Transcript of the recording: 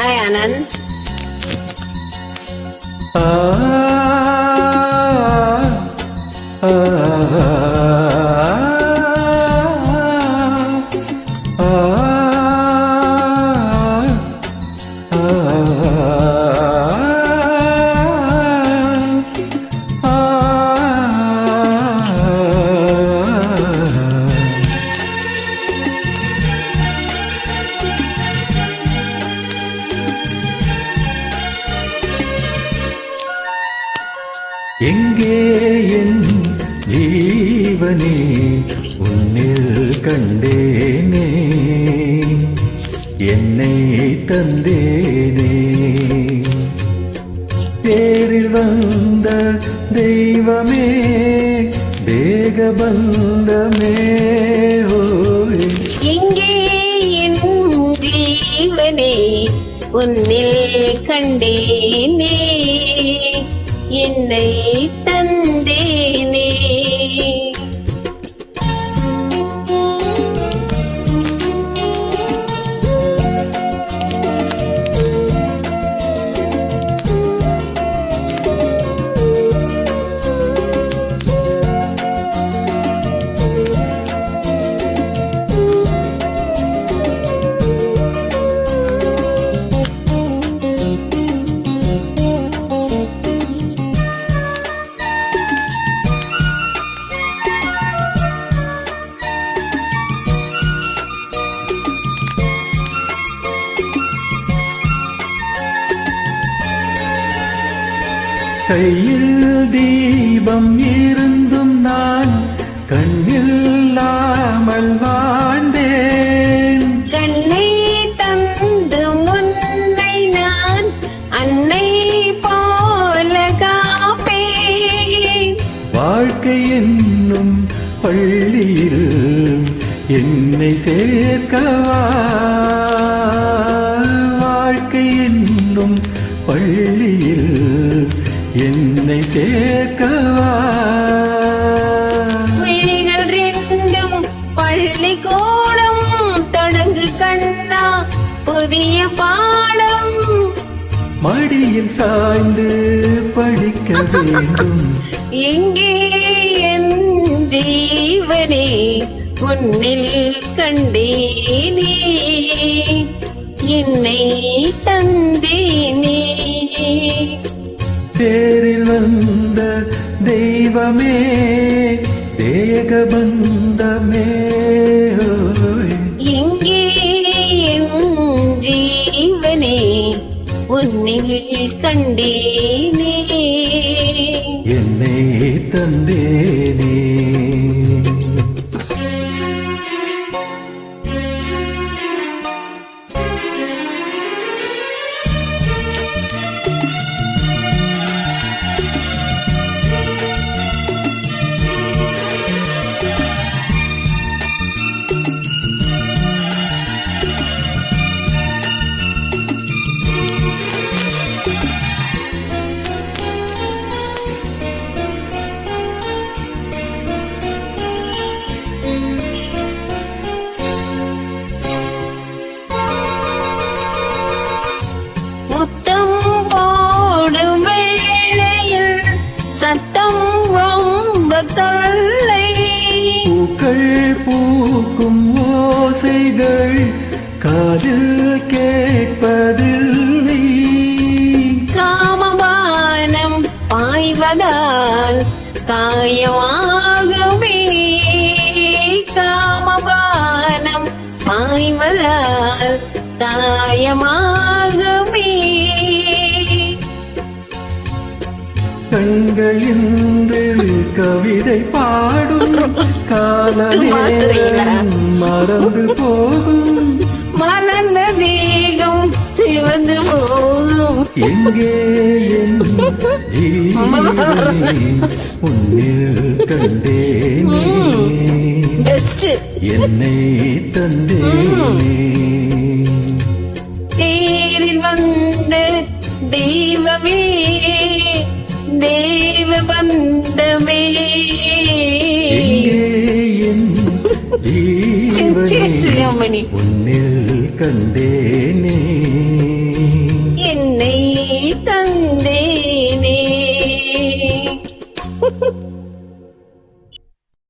Hi, Anand. Uh... எங்கே என் ஜீவனே உன்னில் கண்டேனே? என்னை தந்தேனே? பேரில் வந்த தெய்வமே தேகபந்தமே ஓய். எங்கே என் ஜீவனே உன்னில் கண்டேனே? என்னை தந்தே. கையில் தீபம் இருந்தும் நான் கண்ணில்லாமல் வாழ்ந்தேன். கண்ணை தந்து முன்னை நான் அன்னை போல காப்பேன். வாழ்க்கை என்னும் பள்ளியில் என்னை சேர்க்கவா? வாழ்க்கை என்னும் பள்ளியில் என்னை சேர்க்கவா? விழிகள் ரெண்டும் பள்ளிக்கூடம் தொடங்கு கண்ணா புதிய பாடம். மடியில் சாய்ந்து படிக்க வேண்டும். எங்கே என் ஜீவனே? உன்னில் கண்டேனே. என்னை தந்தேனே. தேரில் வந்த தெய்வமே தேகபந்தமே ஓய். எங்கே ஜீவனே உன்னில் கண்டேனே என்னை தந்தேனே ரொம்ப தொல்லை. பூக்கள் பூக்கும் ஓசைகள் காதில் கேட்பதில்லை. காமபானம் பாய்வதால் காயமாகுமே. காமபானம் பாய்வதால் காயமாகுமே கண்கள் இன்று கவிதை பாடும் கால? நேரம் மறந்து போகும். மலர்ந்த தேகம் சிவந்து போகும். எங்கே உன்னில் கண்டேனே? என்னை தந்தேனே? தேரில் வந்த தெய்வமே. உன்னில் கண்டேனே. என்னை